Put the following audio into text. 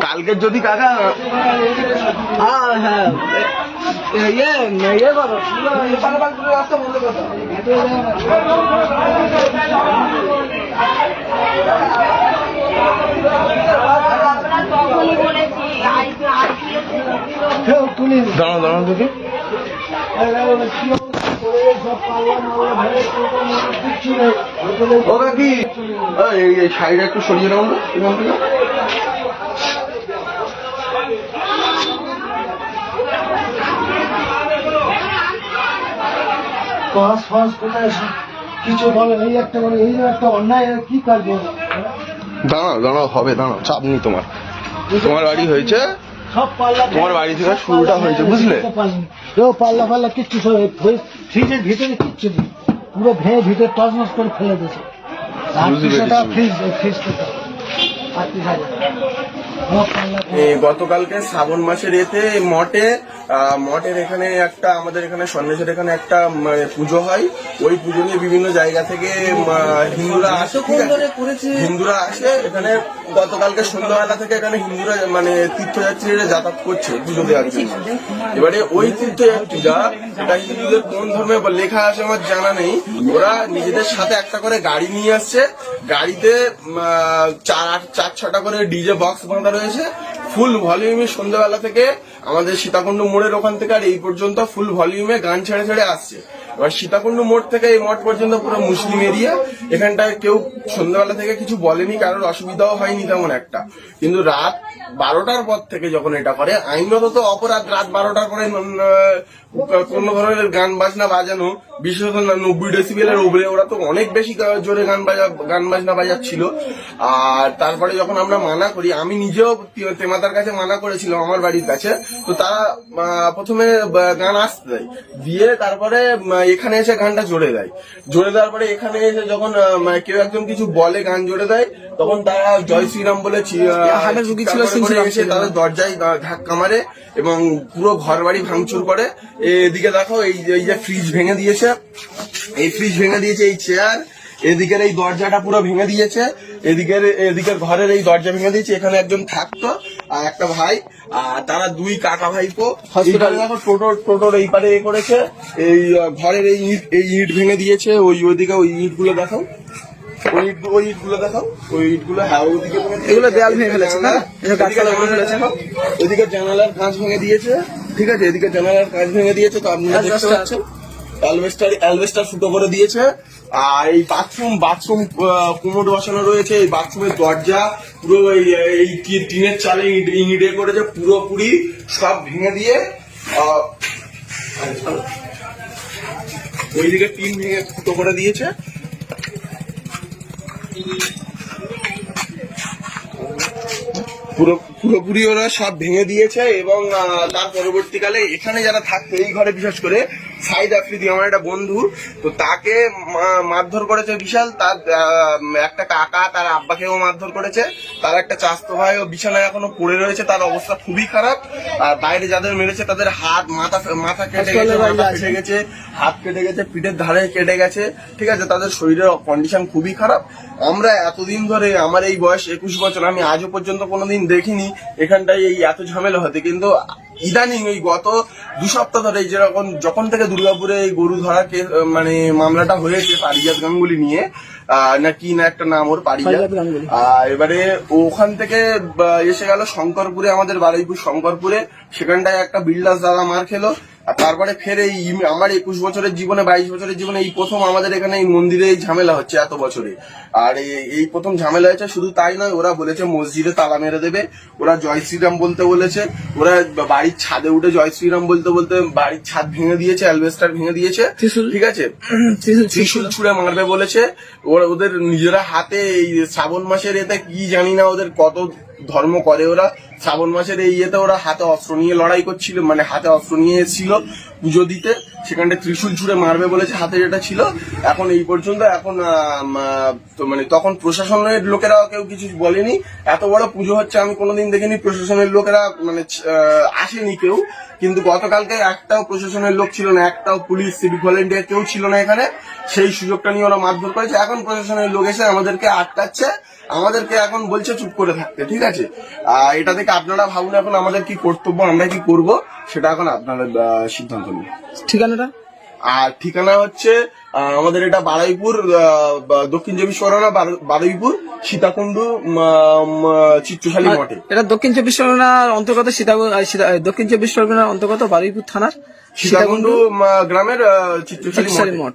কালকে যদি কাকা হ্যাঁ হ্যাঁ। ইয়ে ইয়ে করো। রাস্তা তুলি দাঁড়াও দাঁড়াও দেখি। ও কাকি এই সাইডে একটু সরিয়ে নাও না এখান থেকে। পাস ফাস কোথায় কিছু বলে এই একটা বলে এই একটা অন্যায় কি কাজ বলে? দাঁড়াও দাঁড়াও হবে দাঁড়াও চাপ নেই তোমার। তোমার বাড়ি হয়েছে? সব পাল্লা তোমার বাড়ি থেকে শুরুটা হয়েছে, বুঝলে? কেউ পাল্লা পাল্লা কিচ্ছু ফ্রিজের ভিতরে কিচ্ছু নেই। পুরো ভেঙে ভিতরে টসমস করে ফেলে দিয়েছে। সেটা ফ্রিজ ফ্রিজ গতকালকে শ্রাবণ মাসের এতে মঠে মঠের এখানে একটা, আমাদের এখানে সন্ন্যাসের এখানে একটা পুজো হয়। ওই পুজো নিয়ে বিভিন্ন জায়গা থেকে হিন্দুরা আসে হিন্দুরা আসে, এখানে গতকালকে সন্ধ্যাবেলা থেকে এখানে হিন্দুরা মানে তীর্থযাত্রীরা যাতায়াত করছে, পুজো দেওয়ার জন্য। এবারে ওই তীর্থযাত্রীরা, এটা হিন্দুদের কোন ধর্মে লেখা আছে আমার জানা নেই। ওরা নিজেদের সাথে একটা করে গাড়ি নিয়ে আসছে গাড়িতে চার চার ছটা করে ডিজে বক্স বাঁধা রয়েছে। ফুল ভলিউমে সন্ধ্যাবেলা থেকে আমাদের সীতাকুণ্ড মোড়ের ওখান থেকে আর এই পর্যন্ত ফুল ভলিউমে গান ছেড়ে ছেড়ে আসছে। এবার সীতাকুণ্ড মোড় থেকে এই মঠ পর্যন্ত পুরো মুসলিম এরিয়া এখানটায় কেউ সন্ধ্যাবেলা থেকে কিছু বলেনি, কারোর অসুবিধাও হয়নি তেমন একটা। কিন্তু রাত বারোটার পর থেকে যখন এটা করে আইনত তো অপরাধ রাত বারোটার পরে কোন ধরনের গান বাজনা বাজানো, বিশেষত নব্বই ডেসিবেলের উপরে ওরা তো অনেক বেশি জোরে গান বাজা, গান বাজনা বাজাচ্ছিল। আর তারপরে যখন আমরা মানা করি, আমি নিজেও তেমাতার কাছে মানা করেছিলাম আমার বাড়ির কাছে তো তারা প্রথমে গান আসতে দেয়। দিয়ে তারপরে এখানে এসে গানটা জোরে দেয় জোরে দেওয়ার পরে এখানে এসে যখন মানে কেউ একজন কিছু বলে গান জোরে দেয় তখন তারা জয় শ্রীরাম বলে এসে তাদের দরজায় ধাক্কা মারে এবং পুরো ঘর বাড়ি ভাঙচুর করে। এদিকে দেখো এই যে- ফ্রিজ ভেঙে দিয়েছে। এই ফ্রিজ ভেঙে দিয়েছে এই চেয়ার এদিকের এই দরজাটা পুরো ভেঙে দিয়েছে। এদিকের এদিকের ঘরের এই দরজা ভেঙে দিয়েছে। এখানে একজন থাকতো। একটা ভাই আর তারা দুই কাকা ভাইপো। হসপিটালে দেখো টোটো টোটোর এই পারে এ করেছে এই ঘরের এই ইট এই ইট ভেঙে দিয়েছে ওই ওইদিকে ওই ইটগুলো দেখাও। ওই ইট ওই ইটগুলো দেখাও ওই ইটগুলো হ্যাঁ ওইদিকে এগুলো দেয়াল ভেঙে ফেলেছে, না? এদিকে গাছপালা ভেঙে ফেলেছে। জানালা জানালার কাঁচ ভেঙে দিয়েছে। ঠিক আছে এদিকে জানালার কাঁচ ভেঙে দিয়েছে তো আপনারা দেখতে পাচ্ছেন। অ্যালভেস্টার অ্যালভেস্টার ফুটো করে দিয়েছে। আর এই বাথরুম বাথরুম কোমোড বসানো রয়েছে। এই বাথরুমের দরজা, পুরো এই টিনের চালে ইট ইটে করেছে, পুরোপুরি সব ভেঙে দিয়ে। ওইদিকে টিন ভেঙে ফুটো করে দিয়েছে। পুরো পুরোপুরি ওরা সব ভেঙে দিয়েছে এবং তার পরবর্তীকালে এখানে যারা থাকতো, এই ঘরে বিশেষ করে, সাইদ আফ্রিদি আমার একটা বন্ধু, তো তাকে মারধর করেছে বিশাল, তার একটা কাকা, তার আব্বাকেও মারধর করেছে, তার একটা চাস্ত ভাই ও বিছানায় এখনও পড়ে রয়েছে, তার অবস্থা খুবই খারাপ আর বাইরে যাদের মেরেছে তাদের হাত মাথা মাথা কেটে গেছে মাথা গেছে হাত কেটে গেছে পিঠের ধারে কেটে গেছে ঠিক আছে? তাদের শরীরের কন্ডিশন খুবই খারাপ। আমরা এতদিন ধরে আমার এই বয়স একুশ বছর আমি আজও পর্যন্ত কোনোদিন দেখিনি এখানটায় এই এত ঝামেলা হতে। কিন্তু ইদানিং এই গত দু সপ্তাহ ধরে যেরকম যখন থেকে দুর্গাপুরে এই গরু ধরা কে- মানে মামলাটা হয়েছে পারিজাত গাঙ্গুলি নিয়ে আহ, না কি না একটা নাম ওর পারিজাত। এবারে ওখান থেকে এসে গেল শঙ্করপুরে আমাদের বারুইপুর শঙ্করপুরে। সেখানটায় একটা বিল্ডার্স দাদা মার খেলো। আর তারপরে ফের এই আমার একুশ বছরের জীবনে বাইশ বছরের জীবনে এই প্রথম আমাদের এখানে এই মন্দিরে এই ঝামেলা হচ্ছে এত বছরে। আর এই- প্রথম ঝামেলা হয়েছে শুধু তাই নয় ওরা বলেছে মসজিদে তালা মেরে দেবে ওরা জয় শ্রীরাম বলতে বলেছে ওরা বাড়ির ছাদে উঠে জয় শ্রীরাম বলতে বলতে বাড়ির ছাদ ভেঙে দিয়েছে অ্যালবেস্টার ভেঙে দিয়েছে। ঠিক আছে? ত্রিশূল। ত্রিশূল ছুঁড়ে মারবে বলেছে ওরা ওদের নিজেরা হাতে এই শ্রাবণ মাসের এতে কি জানি না ওদের কত ধর্ম করে ওরা শ্রাবণ মাসের এই ইয়েতে ওরা হাতে অস্ত্র নিয়ে লড়াই করছিল মানে হাতে অস্ত্র নিয়ে এসেছিল পুজো দিতে। সেখানটা ত্রিশূল ছুড়ে মারবে বলেছে হাতে যেটা ছিল, এখন এই পর্যন্ত এখন তো মানে তখন প্রশাসনের লোকেরা কেউ কিছু বলেনি। এত বড় পুজো হচ্ছে আমি কোনোদিন দেখিনি, প্রশাসনের লোকেরা মানে আসেনি কেউ। কিন্তু গতকালকে একটাও প্রশাসনের লোক ছিল না, একটাও পুলিশ, সিভিক ভলেন্টিয়ার কেউ ছিল না এখানে। সেই সুযোগটা নিয়ে ওরা মারধর করেছে। এখন প্রশাসনের লোক এসে আমাদেরকে আটকাচ্ছে। আমাদেরকে এখন বলছে চুপ করে থাকতে, ঠিক আছে? এটা থেকে আপনারা ভাবুন এখন আমাদের কি কর্তব্য, আমরা কি করব? সেটা এখন আপনারা সিদ্ধান্ত নিন। ঠিকানাটা? আর ঠিকানা হচ্ছে আমাদের এটা বারুইপুর দক্ষিণ চব্বিশ পরগনা বারু- বারুইপুর সীতাকুণ্ডু চিত্রশালী মঠে। এটা দক্ষিণ চব্বিশ পরগনার অন্তর্গত সীতা- দক্ষিণ চব্বিশ পরগনার অন্তর্গত বারুইপুর থানার সীতাকুণ্ডু গ্রামের চিত্রশালী মঠ।